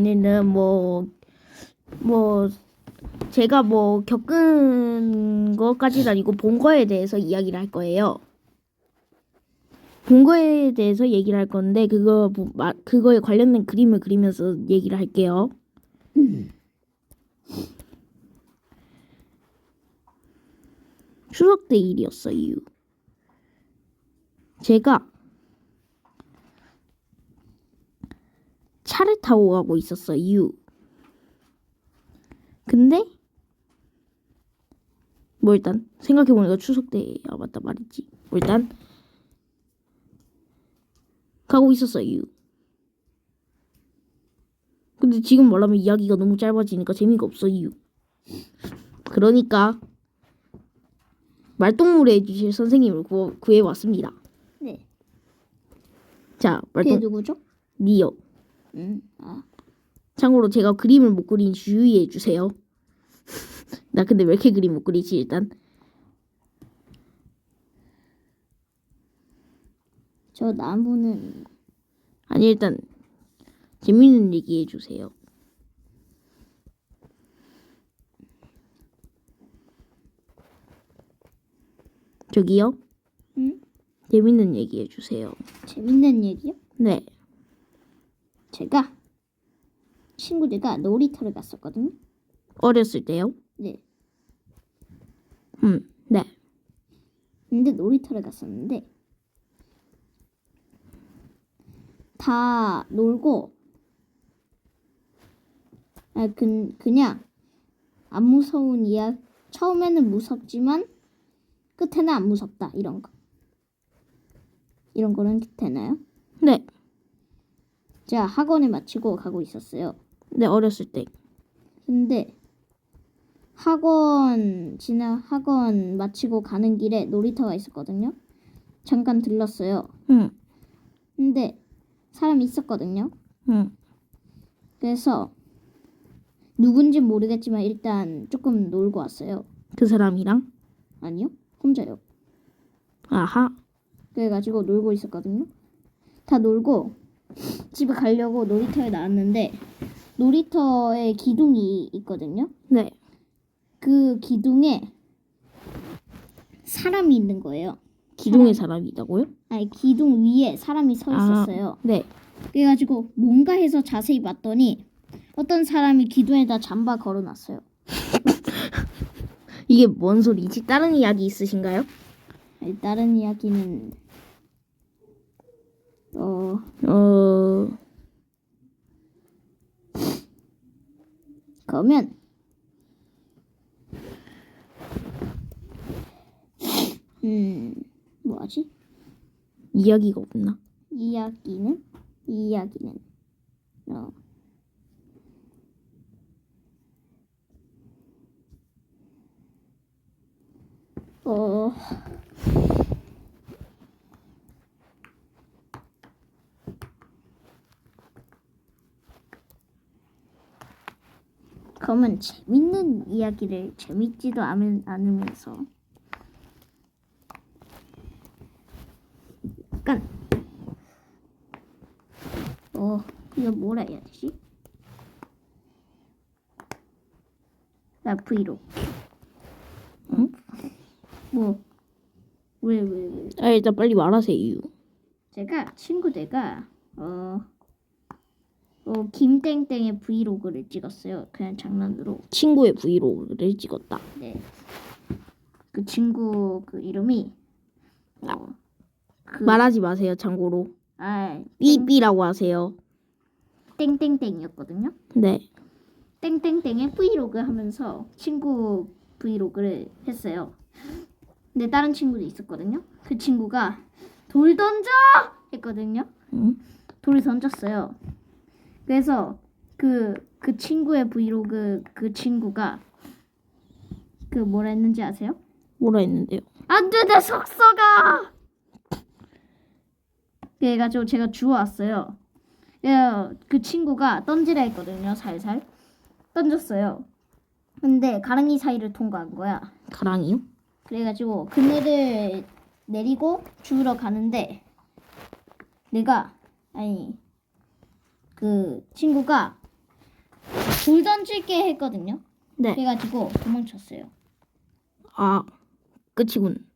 오늘은 뭐, 뭐, 제가 뭐 겪은 것까지는 아니고 본 거에 대해서 이야기를 할 거예요. 본 거에 대해서 얘기를 할 건데, 그거, 그거에 관련된 그림을 그리면서 얘기를 할게요. 추석 때 일이었어요. 제가 차를 타고 가고 있었어요. 근데 뭐 일단 생각해보니까 추석 때 아 맞다 말했지. 뭐 일단 가고 있었어요. 근데 지금 말하면 이야기가 너무 짧아지니까 재미가 없어요. 그러니까 말동무를 해주실 선생님을 구, 구해왔습니다. 네. 자, 그게 말동 누구죠? 니요. 음. 아. 참고로 제가 그림을 못 그린 주의해 주세요. 나 근데 왜 이렇게 그림 못 그리지 일단 저 나무는 아니 일단 재밌는 얘기 해주세요. 저기요. 응? 재밌는 얘기 해주세요. 재밌는 얘기요? 네. 제가 친구들과 놀이터를 갔었거든요. 어렸을 때요. 네. 음. 네. 근데 놀이터를 갔었는데 다 놀고 아, 그, 그냥 안 무서운 이야 처음에는 무섭지만 끝에는 안 무섭다 이런 거 이런 거는 되나요? 네. 제가 학원을 마치고 가고 있었어요. 네 어렸을 때. 근데 학원 지나 학원 마치고 가는 길에 놀이터가 있었거든요. 잠깐 들렀어요. 응. 근데 사람이 있었거든요. 응. 그래서 누군지 모르겠지만 일단 조금 놀고 왔어요. 그 사람이랑 아니요? 혼자요. 아하. 그래가지고 놀고 있었거든요. 다 놀고 집에 가려고 놀이터에 나왔는데 놀이터에 기둥이 있거든요. 네. 그 기둥에 사람이 있는 거예요. 기둥에 사람이 있다고요? 아니 기둥 위에 사람이 서 있었어요. 네. 그래가지고 뭔가 해서 자세히 봤더니 어떤 사람이 기둥에다 잠바 걸어놨어요. 이게 뭔 소리지? 다른 이야기 있으신가요? 아니, 다른 이야기는 어 어. 그러면 음 뭐하지? 이야기가 없나? 이야기는 이야기는 어 어, 그러면 재밌는 이야기를 재밌지도 않, 않으면서 약간 어, 이거 뭐라 해야 되지? 나 브이로그. 응? 뭐, 왜, 왜, 왜? 아 일단 빨리 말하세요. 제가 친구들과, 어, 어, 김땡땡의 브이로그를 찍었어요. 그냥 장난으로. 친구의 브이로그를 찍었다. 네. 그 친구 그 이름이, 어, 그, 말하지 마세요. 참고로 아, 삐삐라고 하세요. 땡땡땡이었거든요. 네. 땡땡땡의 브이로그 하면서 친구 브이로그를 했어요. 근데 다른 친구도 있었거든요. 그 친구가 돌 던져 했거든요. 응? 돌을 던졌어요. 그래서 그 그 친구의 브이로그 그 친구가 그 뭐라 했는지 아세요? 뭐라 했는데요? 안 돼 내 속서가. 그래가지고 제가 주워왔어요. 그래서 그 친구가 던지라 했거든요. 살살 던졌어요. 근데 가랑이 사이를 통과한 거야. 가랑이요? 그래가지고 그네를 내리고 주우러 가는데 내가 아니 그 친구가 돌 던질게 했거든요. 네. 그래가지고 도망쳤어요. 아, 끝이군.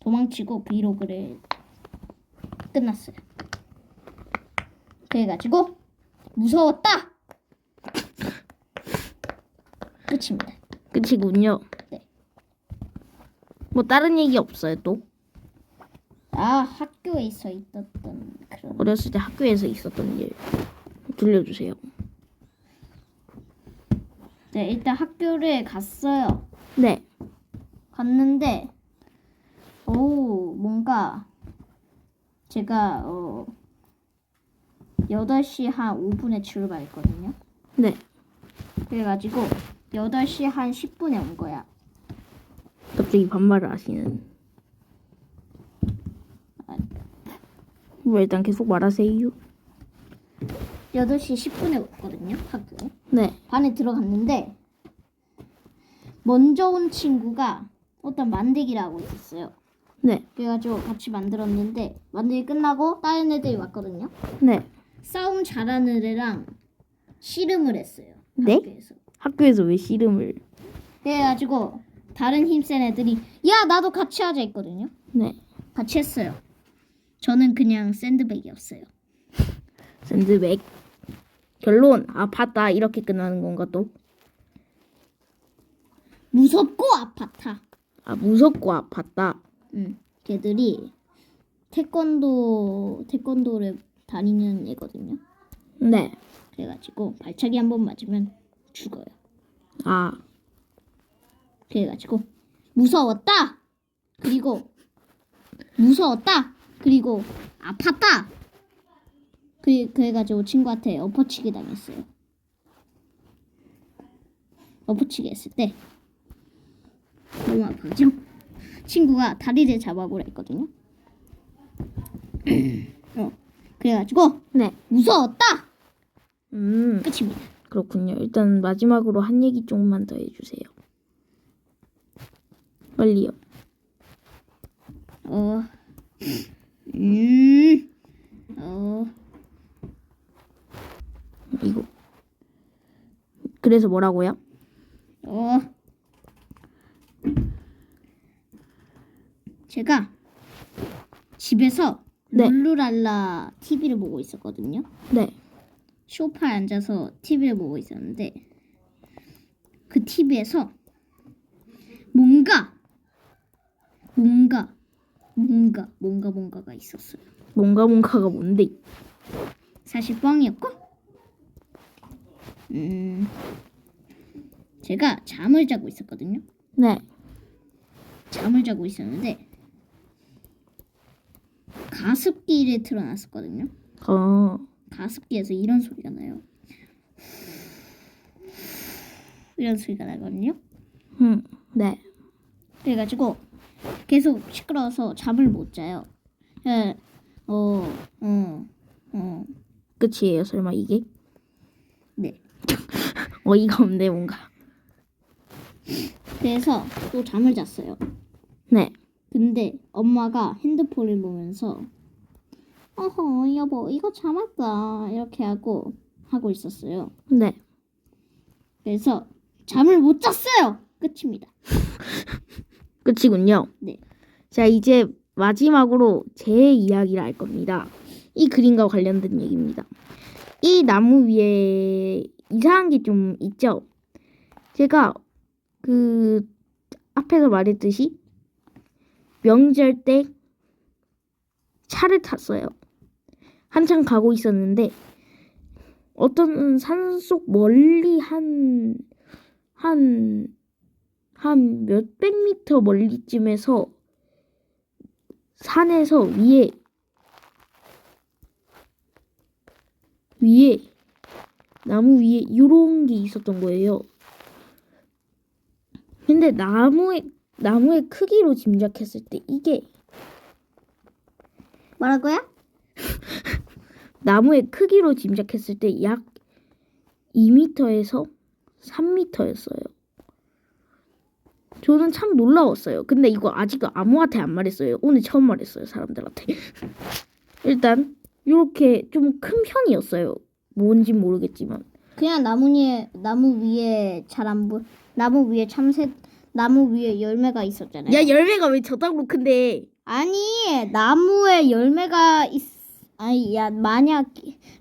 도망치고 브이로그를 끝났어요. 그래가지고 무서웠다. 끝입니다. 끝이군요. 네. 뭐 다른 얘기 없어요 또? 아 학교에 있어 있었던 그런 어렸을 때 학교에서 있었던 일 들려주세요. 네 일단 학교를 갔어요 네. 갔는데 오 뭔가 제가 어 8시 한 5분에 출발했거든요 네. 그래가지고 8시 한 10분에 온 거야 갑자기 반말을 하시는. 뭐 일단 계속 말하세요. 8시 10분에 왔거든요 학교에 네. 반에 들어갔는데 먼저 온 친구가 어떤 만들기를 하고 있었어요 네. 그래가지고 같이 만들었는데 만들기 끝나고 다른 애들이 왔거든요. 네. 싸움 잘하는 애랑 씨름을 했어요. 네? 학교에서. 학교에서 왜 씨름을? 그래가지고 다른 힘센 애들이 야 나도 같이 하자 했거든요. 네. 같이 했어요. 저는 그냥 샌드백이었어요. 샌드백. 결론 아팠다 이렇게 끝나는 건가 또? 무섭고 아팠다. 아 무섭고 아팠다. 응. 걔들이 태권도 태권도를 다니는 애거든요. 네. 그래가지고 발차기 한 번 맞으면 죽어요. 아 그래가지고 무서웠다. 그리고 무서웠다. 그리고 아팠다. 그 그래가지고 친구한테 엎어치기 당했어요. 엎어치기 했을 때 너무 아프죠? 친구가 다리를 잡아보라 했거든요. 어, 그래가지고 네. 무서웠다. 음 끝입니다. 그렇군요. 일단 마지막으로 한 얘기 조금만 더 해주세요. 빨리요. 어, 음, 어. 이거. 그래서 뭐라고요? 어. 제가 집에서 네. 룰루랄라 TV를 보고 있었거든요. 네. 소파에 앉아서 TV를 보고 있었는데 그 TV에서 뭔가 뭔가 뭔가 뭔가 뭔가가 있었어요. 뭔가 뭔가가 뭔데? 사실 뻥이었고 음 제가 잠을 자고 있었거든요. 네. 잠을 자고 있었는데 가습기를 틀어놨었거든요. 어. 가습기에서 이런 소리가 나요. 이런 소리가 나거든요. 음. 네. 그래가지고 계속 시끄러워서 잠을 못 자요. 예, 어, 어, 어, 끝이에요. 설마 이게? 네. 어이가 없네 뭔가. 그래서 또 잠을 잤어요. 네. 근데 엄마가 핸드폰을 보면서 어허 여보 이거 잠았다 이렇게 하고 하고 있었어요. 네. 그래서 잠을 못 잤어요. 끝입니다. 끝이군요. 네. 자 이제 마지막으로 제 이야기를 할 겁니다. 이 그림과 관련된 얘기입니다. 이 나무 위에 이상한 게 좀 있죠. 제가 그 앞에서 말했듯이 명절 때 차를 탔어요. 한참 가고 있었는데 어떤 산속 멀리 한 한 한 몇백 미터 멀리쯤에서 산에서 위에 위에 나무 위에 이런 게 있었던 거예요. 근데 나무의 나무의 크기로 짐작했을 때 이게 뭐라고요? 나무의 크기로 짐작했을 때 약 2m에서 3m였어요. 저는 참 놀라웠어요. 근데 이거 아직 아무한테 안 말했어요. 오늘 처음 말했어요, 사람들한테. 일단 이렇게 좀 큰 편이었어요. 뭔진 모르겠지만. 그냥 나무 위에 나무 위에 잘 안 보. 나무 위에 참새 나무 위에 열매가 있었잖아요. 야 열매가 왜 저따구로 큰데? 아니 나무에 열매가 있. 아니 야 만약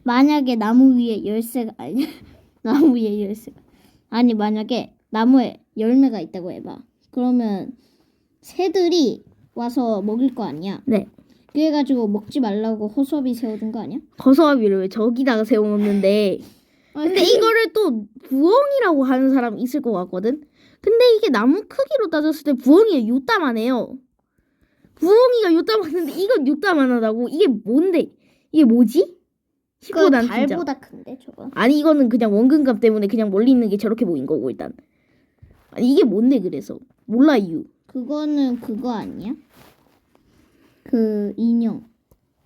만약에 나무 위에 열쇠가 아니 나무 위에 열쇠가 아니 만약에 나무에 열매가 있다고 해봐. 그러면 새들이 와서 먹을 거 아니야. 네. 그래가지고 먹지 말라고 허수아비 세워둔 거 아니야? 거서아비를 왜 저기다가 세워놓는데? 근데 이거를 또 부엉이라고 하는 사람 있을 것 같거든. 근데 이게 나무 크기로 따졌을 때 부엉이가 요따만 해요. 부엉이가 요따만한데 이건 요따만 하다고 이게 뭔데? 이게 뭐지? 싶고 그거 난 진짜. 달보다 큰데 저거. 아니 이거는 그냥 원근감 때문에 그냥 멀리 있는 게 저렇게 보인 거고 일단. 아니 이게 뭔데 그래서 몰라 이유. 그거는 그거 아니야? 그 인형.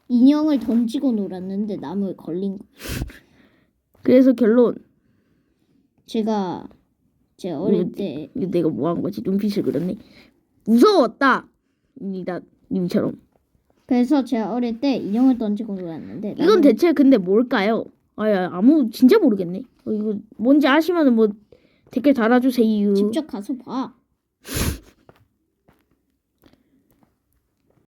인형을 던지고 놀았는데 나무에 걸린 거. 그래서 결론 제가 제 어릴 음. 때 이거 내가 뭐 한 거지 눈빛을 그렸네. 무서웠다. 이다 님처럼. 그래서 제가 어릴 때 인형을 던지고 놀았는데 이건 나무- 대체 근데 뭘까요? 아야 아무 진짜 모르겠네. 어, 이거 뭔지 아시면은 뭐 댓글 달아주세요. 직접 가서 봐.